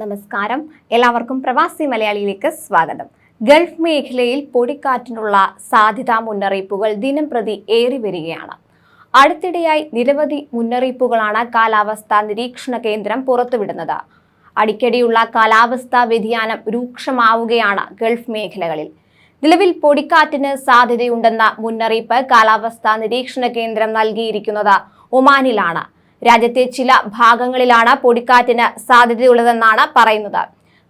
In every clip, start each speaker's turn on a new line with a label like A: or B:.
A: നമസ്കാരം. എല്ലാവർക്കും പ്രവാസി മലയാളിയിലേക്ക് സ്വാഗതം. ഗൾഫ് മേഖലയിൽ പൊടിക്കാറ്റിനുള്ള സാധ്യതാ മുന്നറിയിപ്പുകൾ ദിനം പ്രതി ഏറി വരികയാണ്. അടുത്തിടെയായി നിരവധി മുന്നറിയിപ്പുകളാണ് കാലാവസ്ഥാ നിരീക്ഷണ കേന്ദ്രം പുറത്തുവിടുന്നത്. അടിക്കടിയുള്ള കാലാവസ്ഥാ വ്യതിയാനം രൂക്ഷമാവുകയാണ് ഗൾഫ് മേഖലകളിൽ. നിലവിൽ പൊടിക്കാറ്റിന് സാധ്യതയുണ്ടെന്ന മുന്നറിയിപ്പ് കാലാവസ്ഥാ നിരീക്ഷണ കേന്ദ്രം നൽകിയിരിക്കുന്നത് ഒമാനിലാണ്. രാജ്യത്തെ ചില ഭാഗങ്ങളിലാണ് പൊടിക്കാറ്റിന് സാധ്യതയുള്ളതെന്നാണ് പറയുന്നത്.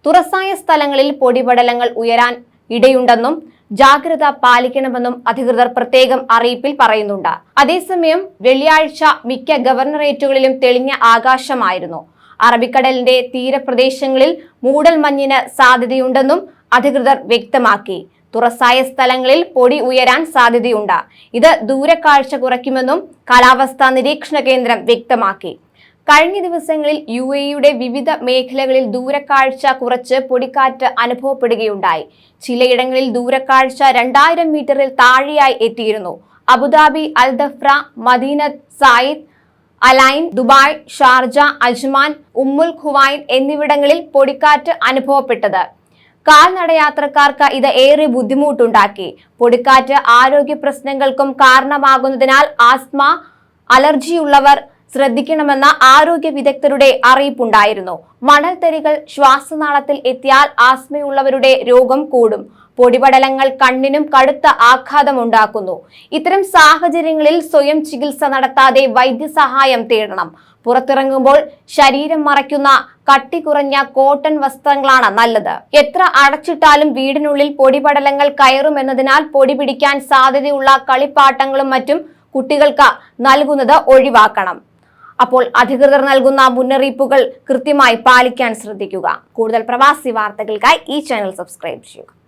A: തുറസായ സ്ഥലങ്ങളിൽ പൊടിപടലങ്ങൾ ഉയരാൻ ഇടയുണ്ടെന്നും ജാഗ്രത പാലിക്കണമെന്നും അധികൃതർ പ്രത്യേകം അറിയിപ്പിൽ പറയുന്നുണ്ട്. അതേസമയം വെള്ളിയാഴ്ച മിക്ക ഗവർണറേറ്റുകളിലും തെളിഞ്ഞ ആകാശമായിരുന്നു. അറബിക്കടലിന്റെ തീരപ്രദേശങ്ങളിൽ മൂടൽമഞ്ഞിന് സാധ്യതയുണ്ടെന്നും അധികൃതർ വ്യക്തമാക്കി. തുറസായ സ്ഥലങ്ങളിൽ പൊടി ഉയരാൻ സാധ്യതയുണ്ട്. ഇത് ദൂരക്കാഴ്ച കുറയ്ക്കുമെന്നും കാലാവസ്ഥാ നിരീക്ഷണ കേന്ദ്രം വ്യക്തമാക്കി. കഴിഞ്ഞ ദിവസങ്ങളിൽ യു എയുടെ വിവിധ മേഖലകളിൽ ദൂരക്കാഴ്ച കുറച്ച് പൊടിക്കാറ്റ് അനുഭവപ്പെടുകയുണ്ടായി. ചിലയിടങ്ങളിൽ ദൂരക്കാഴ്ച രണ്ടായിരം മീറ്ററിൽ താഴെയായി എത്തിയിരുന്നു. Abu Dhabi Al Dhafra Madinat Zayed Al Ain Dubai Sharjah Ajman Umm al Quwain എന്നിവിടങ്ങളിൽ പൊടിക്കാറ്റ് അനുഭവപ്പെട്ടത്. കാൽനടയാത്രക്കാർക്ക് ഇത് ഏറെ ബുദ്ധിമുട്ടുണ്ടാക്കി. പൊടിക്കാറ്റ് ആരോഗ്യ പ്രശ്നങ്ങൾക്കും കാരണമാകുന്നതിനാൽ ആസ്മ അലർജിയുള്ളവർ ശ്രദ്ധിക്കണമെന്ന ആരോഗ്യ വിദഗ്ധരുടെ അറിയിപ്പുണ്ടായിരുന്നു. മണൽത്തരികൾ ശ്വാസനാളത്തിൽ എത്തിയാൽ ആസ്മയുള്ളവരുടെ രോഗം കൂടും. പൊടിപടലങ്ങൾ കണ്ണിനും കടുത്ത ആഘാതമുണ്ടാക്കുന്നു. ഇത്തരം സാഹചര്യങ്ങളിൽ സ്വയം ചികിത്സ നടത്താതെ വൈദ്യസഹായം തേടണം. പുറത്തിറങ്ങുമ്പോൾ ശരീരം മറയ്ക്കുന്ന കട്ടി കുറഞ്ഞ കോട്ടൺ വസ്ത്രങ്ങളാണ് നല്ലത്. എത്ര അടച്ചിട്ടാലും വീടിനുള്ളിൽ പൊടിപടലങ്ങൾ കയറുമെന്നതിനാൽ പൊടി പിടിക്കാൻ സാധ്യതയുള്ള കളിപ്പാട്ടങ്ങളും മറ്റും കുട്ടികൾക്ക് നൽകുന്നത് ഒഴിവാക്കണം. അപ്പോൾ അധികൃതർ നൽകുന്ന മുന്നറിയിപ്പുകൾ കൃത്യമായി പാലിക്കാൻ ശ്രദ്ധിക്കുക. കൂടുതൽ പ്രവാസി വാർത്തകൾക്കായി ഈ ചാനൽ സബ്സ്ക്രൈബ് ചെയ്യുക.